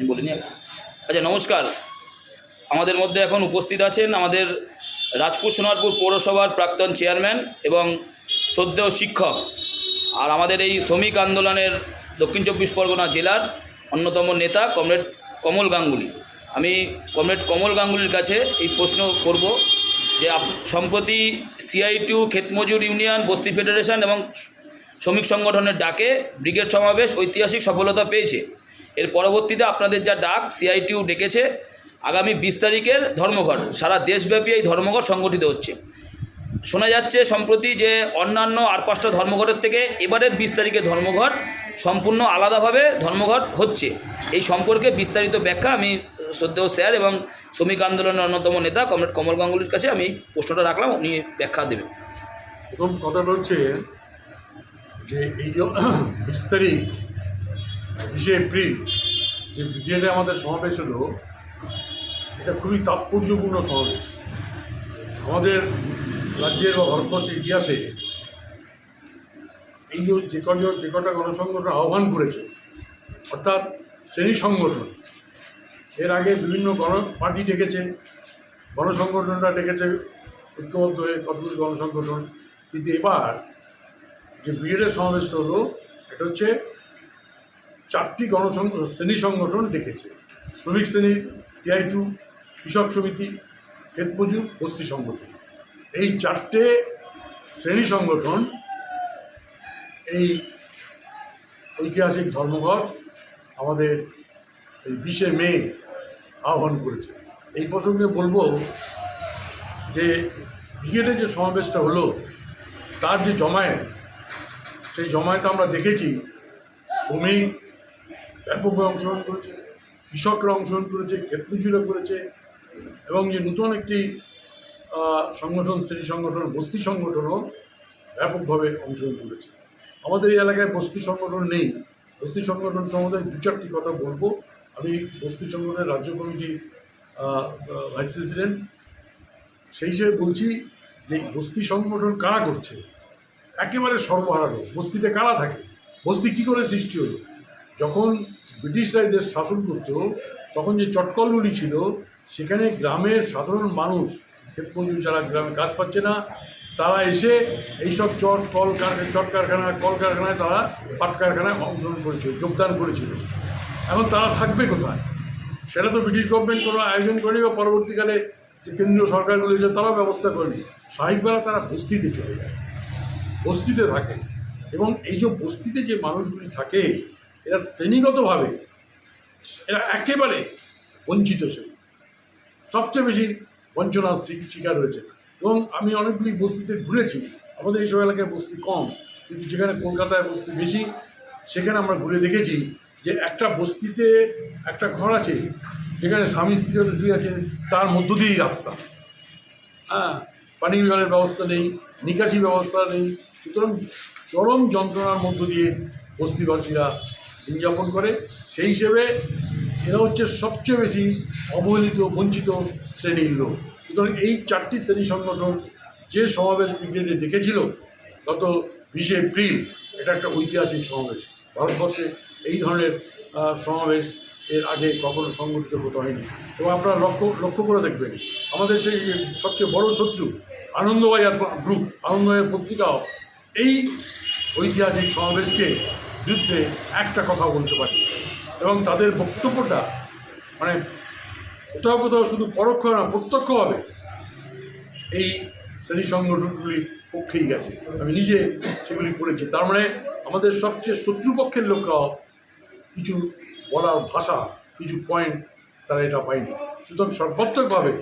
আমি বলিনি? আচ্ছা নমস্কার। আমাদের মধ্যে এখন উপস্থিত আছেন আমাদের রাজপুর সোনারপুর পৌরসভার প্রাক্তন চেয়ারম্যান এবং শ্রদ্ধেয় শিক্ষক আর আমাদের এই শ্রমিক আন্দোলনের দক্ষিণ চব্বিশ পরগনা জেলার অন্যতম নেতা কমরেড কমল গাঙ্গুলি। আমি কমরেড কমল গাঙ্গুলির কাছে এই প্রশ্ন করব যে সম্প্রতি সিআইটিউ, ক্ষেতমজুর ইউনিয়ন, বস্তি ফেডারেশন এবং শ্রমিক সংগঠনের ডাকে ব্রিগেড সমাবেশ ঐতিহাসিক সফলতা পেয়েছে। এর পরবর্তীতে আপনাদের যা ডাক সিআইটিউ ডেকেছে, আগামী বিশ তারিখের ধর্মঘট। সারা দেশব্যাপী এই ধর্মঘট সংগঠিত হচ্ছে। শোনা যাচ্ছে, সম্প্রতি যে অন্যান্য আর পাঁচটা ধর্মঘটের থেকে এবারের বিশ তারিখে ধর্মঘট সম্পূর্ণ আলাদাভাবে ধর্মঘট হচ্ছে। এই সম্পর্কে বিস্তারিত ব্যাখ্যা আমি শ্রদ্ধেয় স্যার এবং শ্রমিক আন্দোলনের অন্যতম নেতা কমরেড কমল গাঙ্গুলির কাছে আমি প্রশ্নটা রাখলাম, উনি ব্যাখ্যা দেবেন। প্রথম কথাটা হচ্ছে যে এই বিশ বিশে এপ্রিল যে ব্রিগেডে আমাদের সমাবেশ হলো, এটা খুবই তাৎপর্যপূর্ণ সমাবেশ। আমাদের রাজ্যের বা ভারতবর্ষের ইতিহাসে এই যে কটা যে কটা গণসংগঠন আহ্বান করেছে, অর্থাৎ শ্রেণি সংগঠন, এর আগে বিভিন্ন গণ পার্টি ডেকেছে, গণসংগঠনরা ডেকেছে, ঐক্যবদ্ধ হয়ে কতগুলি গণসংগঠন। কিন্তু এবার যে ব্রিগেডের সমাবেশটা হলো, এটা হচ্ছে চারটি গণসংঘ শ্রেণি সংগঠন ডেকেছে। শ্রমিক শ্রেণির সিআই টু কৃষক সমিতি, ক্ষেতমজুর, বস্তি সংগঠন। এই চারটে শ্রেণি সংগঠন এই ঐতিহাসিক ধর্মঘট আমাদের এই বিশে মে আহ্বান করেছে। এই প্রসঙ্গে বলব যে ব্রিগেডে যে সমাবেশটা হলো, তার যে জমায়েত, সেই জমায়েত আমরা দেখেছি। শ্রমিক ব্যাপকভাবে অংশগ্রহণ করেছে, কৃষকরা অংশগ্রহণ করেছে ক্ষেতমজুরা করেছে, এবং যে নতুন একটি সংগঠন, শ্রেণি সংগঠন, বস্তি সংগঠনও ব্যাপকভাবে অংশগ্রহণ করেছে। আমাদের এই এলাকায় বস্তি সংগঠন নেই। বস্তি সংগঠন সম্বন্ধে দু চারটি কথা বলব। আমি বস্তি সংগঠনের রাজ্য কমিটি ভাইস প্রেসিডেন্ট। সেই হিসেবে বলছি যে বস্তি সংগঠন কারা করছে? একেবারে সর্বহারানো বস্তিতে কারা থাকে? বস্তি কী করে সৃষ্টি হলো? যখন ব্রিটিশরা এই দেশ শাসন করতো, তখন যে চটকলগুলি ছিল, সেখানে গ্রামের সাধারণ মানুষ ক্ষেতমজুর যারা গ্রামে কাজ পাচ্ছে না, তারা এসে এইসব চট কল চট কারখানা, কল কারখানায় তারা পাট কারখানায় অংশগ্রহণ করেছিল, যোগদান করেছিল। এখন তারা থাকবে কোথায়? সেটা তো ব্রিটিশ গভর্নমেন্ট কোনো আয়োজন করেনি বা পরবর্তীকালে যে কেন্দ্রীয় সরকারগুলো যে তারাও ব্যবস্থা করেনি স্বাভাবিকভাবে তারা বস্তিতে চলে যায়। বস্তিতে থাকে। এবং এই যে বস্তিতে যে মানুষগুলি থাকে এরা শ্রেণীগতভাবে, এরা একেবারে বঞ্চিত শ্রেণি। সবচেয়ে বেশি বঞ্চনার শিকার হয়েছে। এবং আমি অনেকগুলি বস্তিতে ঘুরেছি। আমাদের এইসব এলাকায় বস্তি কম, কিন্তু যেখানে কলকাতায় বস্তি বেশি, সেখানে আমরা ঘুরে দেখেছি যে একটা বস্তিতে একটা ঘর আছে, যেখানে স্বামী স্ত্রী শুয়ে আছে, তার মধ্য দিয়েই রাস্তা। হ্যাঁ পানি জলের ব্যবস্থা নেই, নিকাশি ব্যবস্থা নেই। সুতরাং চরম যন্ত্রণার মধ্য দিয়ে বস্তিবাসীরা দিনযাপন করে, সেই হিসেবে এরা হচ্ছে সবচেয়ে বেশি অবহেলিত, বঞ্চিত শ্রেণির লোক। সুতরাং এই চারটি শ্রেণি সংগঠন যে সমাবেশ ব্রিগেডে ডেকেছিল গত বিশে এপ্রিল, এটা একটা ঐতিহাসিক সমাবেশ। ভারতবর্ষে এই ধরনের সমাবেশ এর আগে কখনো সংগঠিত হতে হয়নি। এবং আপনারা লক্ষ্য লক্ষ্য করে দেখবেন, আমাদের সেই সবচেয়ে বড় শত্রু আনন্দবাজার গ্রুপ, আনন্দবাজার পত্রিকাও এই ঐতিহাসিক সমাবেশকে বিরুদ্ধে একটা কথা বলতে পারি। এবং তাদের বক্তব্যটা মানে কোথাও কোথাও শুধু পরোক্ষ না প্রত্যক্ষভাবে এই শ্রেণি সংগঠনগুলির পক্ষেই গেছে। আমি নিজে সেগুলি পড়েছি তার মানে আমাদের সবচেয়ে শত্রুপক্ষের লোকরাও কিছু বলার ভাষা, কিছু পয়েন্ট তারা এটা পায়নি। সুতরাং সর্বাত্মকভাবে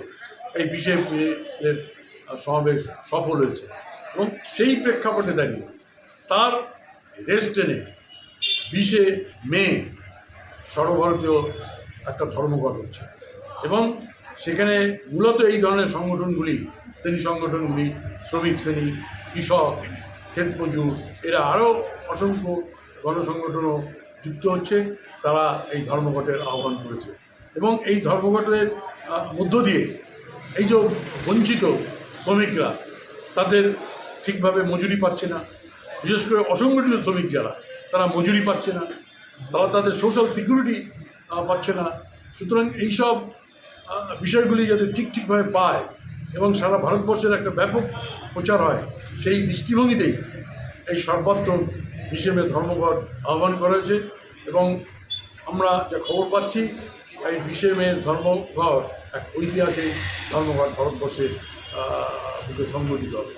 এই বিশেষ সমাবেশ সফল হয়েছে। এবং সেই প্রেক্ষাপটে দাঁড়িয়ে তার রেস্ট টেনে বিশে মে সর্বভারতীয় একটা ধর্মঘট হচ্ছে। এবং সেখানে মূলত এই ধরনের সংগঠনগুলি, শ্রেণি সংগঠনগুলি, শ্রমিক শ্রেণি, কৃষক ক্ষেত মজুর এরা আরও অসংখ্য গণসংগঠনও যুক্ত হচ্ছে, তারা এই ধর্মঘটের আহ্বান করেছে। এবং এই ধর্মঘটের মধ্য দিয়ে এই যে বঞ্চিত শ্রমিকরা, তাদের ঠিকভাবে মজুরি পাচ্ছে না। বিশেষ করে অসংগঠিত শ্রমিক যারা তারা মজুরি পাচ্ছে না, তারা তাদের সোশ্যাল সিকিউরিটি পাচ্ছে না। সুতরাং এইসব বিষয়গুলি যাতে ঠিক ঠিকভাবে পায় এবং সারা ভারতবর্ষের একটা ব্যাপক প্রচার হয়, সেই দৃষ্টিভঙ্গিতেই এই সর্বাত্মক হিসেবে ধর্মঘট আহ্বান করা হয়েছে এবং আমরা যা খবর পাচ্ছি, এই বিশে মে ধর্মঘট, এক ঐতিহাসিক ধর্মঘট ভারতবর্ষের সংগঠিত হবে।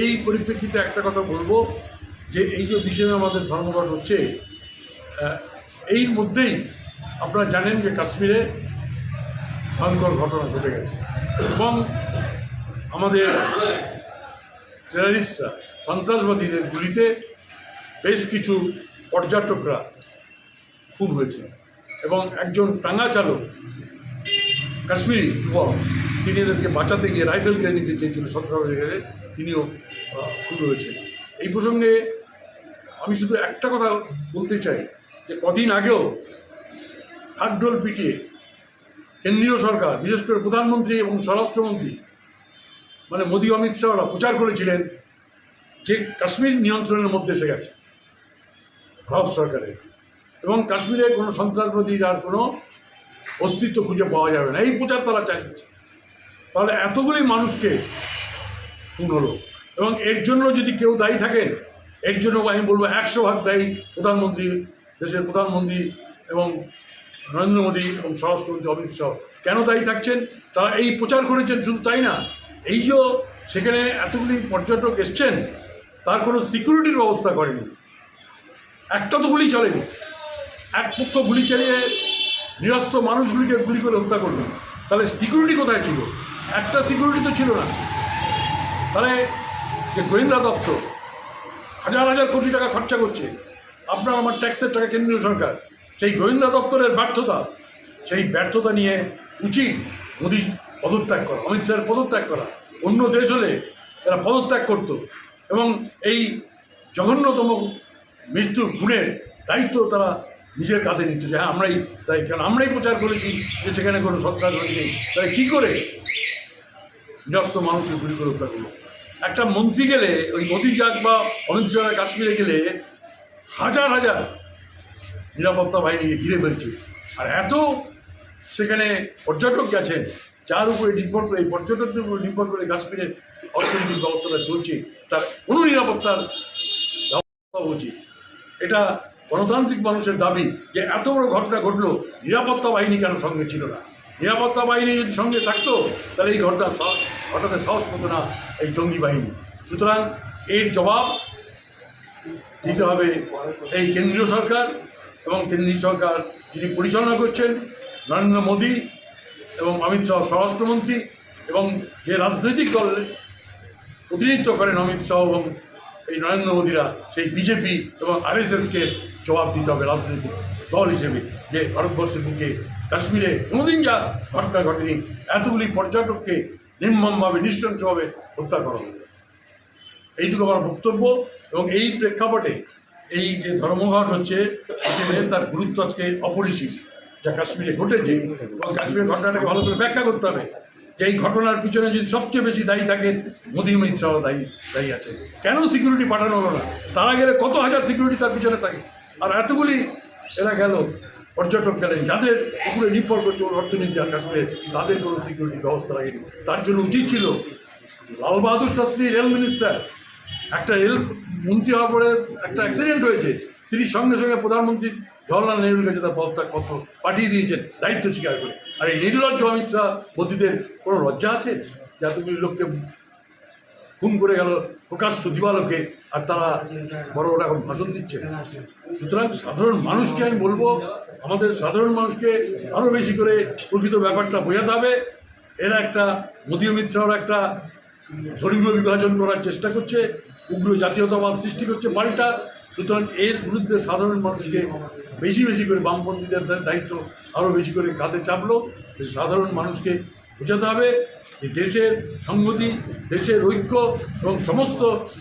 এই পরিপ্রেক্ষিতে একটা কথা বলব যে এই যে বিশে আমাদের ধর্মঘট হচ্ছে এই মধ্যেই আপনারা জানেন যে কাশ্মীরে ভয়ঙ্কর ঘটনা ঘটে গেছে। এবং আমাদের টেরারিস্টরা সন্ত্রাসবাদীদের গুলিতে বেশ কিছু পর্যটকরা খুন হয়েছে। এবং একজন টাঙ্গা চালক, কাশ্মীরি যুবক, তিনি এদেরকে বাঁচাতে গিয়ে রাইফেল নিতে চেয়েছিল সন্ত্রাসবাদীদের তিনিও খুন হয়েছেন এই প্রসঙ্গে আমি শুধু একটা কথা বলতে চাই যে কদিন আগেও ঢাকঢোল পিটিয়ে কেন্দ্রীয় সরকার, বিশেষ করে প্রধানমন্ত্রী এবং স্বরাষ্ট্রমন্ত্রী মানে মোদী, অমিত শাহরা প্রচার করেছিলেন যে কাশ্মীর নিয়ন্ত্রণের মধ্যে এসে গেছে ভারত সরকারের। এবং কাশ্মীরে কোনো সন্ত্রাসবাদীর আর কোনো অস্তিত্ব খুঁজে পাওয়া যাবে না। এই প্রচার তারা চালিয়েছে। তাহলে এতগুলি মানুষকে খুন হলো। এবং এর জন্য যদি কেউ দায়ী থাকেন এর জন্য আমি বলব একশো ভাগ দায়ী প্রধানমন্ত্রী, দেশের প্রধানমন্ত্রী এবং নরেন্দ্র মোদী এবং স্বরাষ্ট্রমন্ত্রী অমিত শাহ। কেন দায়ী থাকছেন? তারা এই প্রচার করেছেন শুধু তাই না, এই যে সেখানে এতগুলি পর্যটক এসছেন, তার কোনো সিকিউরিটির ব্যবস্থা করেনি। একটা তো গুলি চলেনি। এক পক্ষ গুলি চালিয়ে নিরস্ত্র মানুষগুলিকে গুলি করে হত্যা করল। তাহলে সিকিউরিটি কোথায় ছিল? একটা সিকিউরিটি তো ছিল না। তাহলে যে গোয়েন্দা দপ্তর হাজার হাজার কোটি টাকা খরচা করছে। আপনার আমার ট্যাক্সের টাকা কেন্দ্রীয় সরকার। সেই গোয়েন্দা দপ্তরের ব্যর্থতা, সেই ব্যর্থতা নিয়ে উচিত মোদী পদত্যাগ করা, অমিত শাহের পদত্যাগ করা। অন্য দেশ হলে এরা পদত্যাগ করতো এবং এই জঘন্যতম মৃত্যুর খুনের দায়িত্ব তারা নিজের কাঁধে নিচ্ছে যে হ্যাঁ আমরাই তাই কারণ আমরাই প্রচার করেছি যে, সেখানে কোনো সন্ত্রাসবাদী নেই। তাই কী করে নিরস্ত মানুষের গুলি করে হত্যা করল? একটা মন্ত্রী গেলে, ওই মোদী যাক বা অমিত শাহ কাশ্মীরে গেলে হাজার হাজার নিরাপত্তা বাহিনীকে ঘিরে ফেলছে। আর এত সেখানে পর্যটক গেছেন, যার উপরে নির্ভর করে এই পর্যটকদের উপর নির্ভর করে কাশ্মীরের অর্থনৈতিক ব্যবস্থাটা চলছে, তার কোনো নিরাপত্তার ব্যবস্থা উচিত এটা গণতান্ত্রিক মানুষের দাবি যে এত বড় ঘটনা ঘটলো, নিরাপত্তা বাহিনী কেন সঙ্গে ছিল না। নিরাপত্তা বাহিনী যদি সঙ্গে থাকতো, তাহলে এই ঘটনা ঘটাতে সাহস পেত না এই জঙ্গি বাহিনী। সুতরাং এর জবাব দিতে হবে এই কেন্দ্রীয় সরকার এবং কেন্দ্রীয় সরকার যিনি পরিচালনা করছেন, নরেন্দ্র মোদী এবং অমিত শাহ স্বরাষ্ট্রমন্ত্রী এবং যে রাজনৈতিক দল প্রতিনিধিত্ব করেন অমিত শাহ এবং এই নরেন্দ্র মোদীরা, সেই বিজেপি এবং আরএসএসকে জবাব দিতে হবে রাজনৈতিক দল হিসেবে যে ভারতবর্ষের বুকে কাশ্মীরে কোনোদিন যা ঘটনা ঘটেনি, এতগুলি পর্যটককে নির্মমভাবে নৃশংসভাবে হত্যা করা হলো। এইটুকু আমার বক্তব্য এবং এই প্রেক্ষাপটে এই যে ধর্মঘট হচ্ছে তার গুরুত্ব আজকে অপরিসীম। যা কাশ্মীরে ঘটেছে, এবং কাশ্মীরের ঘটনাটাকে ভালো করে ব্যাখ্যা করতে হবে যে এই ঘটনার পিছনে যদি সবচেয়ে বেশি দায়ী থাকেন মোদী অমিত শাহ দায়ী দায়ী আছে কেন সিকিউরিটি পাঠানো হলো না? তারা গেলে কত হাজার সিকিউরিটি তার পিছনে থাকে? আর এতগুলি এরা গেল। পর্যটক গেলেন যাদের উপরে নির্ভর করছে অর্থনীতি আর কাশ্মীরে তাদের কোনো সিকিউরিটি ব্যবস্থা লাগেনি। তার জন্য উচিত ছিল, লাল বাহাদুর শাস্ত্রী রেল মিনিস্টার একটা রেল মন্ত্রী হওয়ার পরে একটা অ্যাক্সিডেন্ট হয়েছে। তিনি সঙ্গে সঙ্গে প্রধানমন্ত্রী জওয়াহরলাল নেহরুর কাছে তার পদত্যাগ পত্র পাঠিয়ে দিয়েছেন, দায়িত্ব স্বীকার করে। আর এই নির্লজ্জ অমিত শাহ মোদীদের কোনো লজ্জা আছে? যে এতগুলি লোককে খুন করে গেল প্রকাশ্য দিবালোকে আর তারা বড় বড় এখন ভাষণ দিচ্ছে। সুতরাং সাধারণ মানুষকে আমি বলব, আমাদের সাধারণ মানুষকে আরও বেশি করে প্রকৃত ব্যাপারটা বোঝাতে হবে। এরা একটা মোদী অমিত শাহর একটা ধর্মীয় বিভাজন করার চেষ্টা করছে, উগ্র জাতীয়তাবাদ সৃষ্টি করছে পাল্টা। সুতরাং এর বিরুদ্ধে সাধারণ মানুষকে বেশি বেশি করে বামপন্থীদের দায়িত্ব আরও বেশি করে কাঁধে চাপলো। সাধারণ মানুষকে বোঝাতে হবে যে দেশের সংহতি, দেশের ঐক্য এবং সমস্ত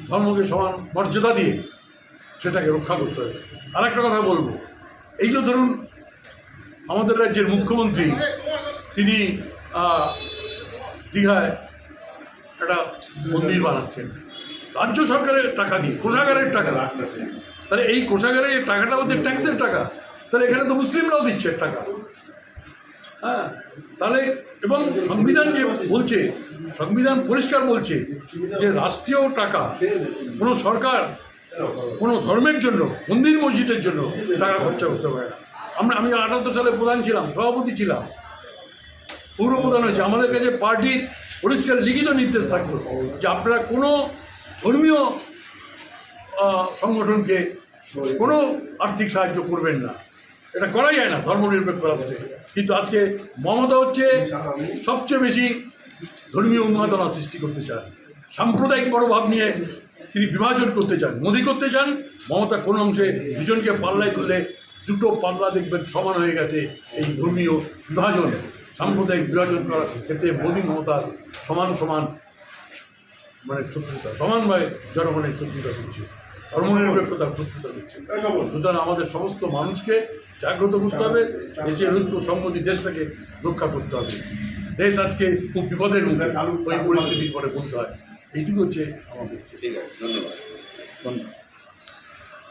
ধর্মকে সমান মর্যাদা দিয়ে সেটাকে রক্ষা করতে হবে। আর একটা কথা বলব। এই যে ধরুন, আমাদের রাজ্যের মুখ্যমন্ত্রী, তিনি দীঘায় একটা মন্দির বানাচ্ছেন। রাজ্য সরকারের টাকা দিয়ে, কোষাগারের টাকা তাহলে এই কোষাগারের টাকাটা হচ্ছে ট্যাক্সের টাকা। তাহলে এখানে তো মুসলিমরাও দিচ্ছে টাকা। হ্যাঁ তাহলে এবং সংবিধান যে বলছে, সংবিধান পরিষ্কার বলছে যে রাষ্ট্রীয় টাকা কোনো সরকার, কোনো ধর্মের জন্য, মন্দির মসজিদের জন্য টাকা খরচা করতে পারে না। আমরা, আমি আটাত্তর সালে প্রধান ছিলাম, সভাপতি ছিলাম। পৌর প্রধান হয়েছে। আমাদের কাছে পার্টির পরিষ্কার লিখিত নির্দেশ থাকতো যে আপনারা কোনো ধর্মীয় সংগঠনকে কোনো আর্থিক সাহায্য করবেন না। এটা করা যায় না, ধর্মনিরপেক্ষ রাষ্ট্রে। কিন্তু আজকে মমতা হচ্ছে সবচেয়ে বেশি ধর্মীয় উন্মাদনা সৃষ্টি করতে চান। সাম্প্রদায়িক মনোভাব নিয়ে তিনি বিভাজন করতে চান, মোদী করতে চান। মমতা কোনো অংশে দুজনকে পাল্লায় তুললে দুটো পাল্লা দেখবেন সমান হয়ে গেছে এই ধর্মীয় বিভাজন। সাম্প্রদায়িক বিভাজন করার ক্ষেত্রে মোদী মমতা সমান সমান মানে শত্রুতা সমানভাবে জনগণের শত্রুতা করছে ধর্মনিরপেক্ষতার শত্রুতা করছে সুতরাং আমাদের সমস্ত মানুষকে জাগ্রত করতে হবে দেশের ঐক্য সম্মতি দেশটাকে রক্ষা করতে হবে। দেশ আজকে খুব বিপদের মুখে ওই পরিস্থিতির পরে করতে হয়। এইটুকু হচ্ছে আমাদের ঠিক আছে ধন্যবাদ। ধন্যবাদ।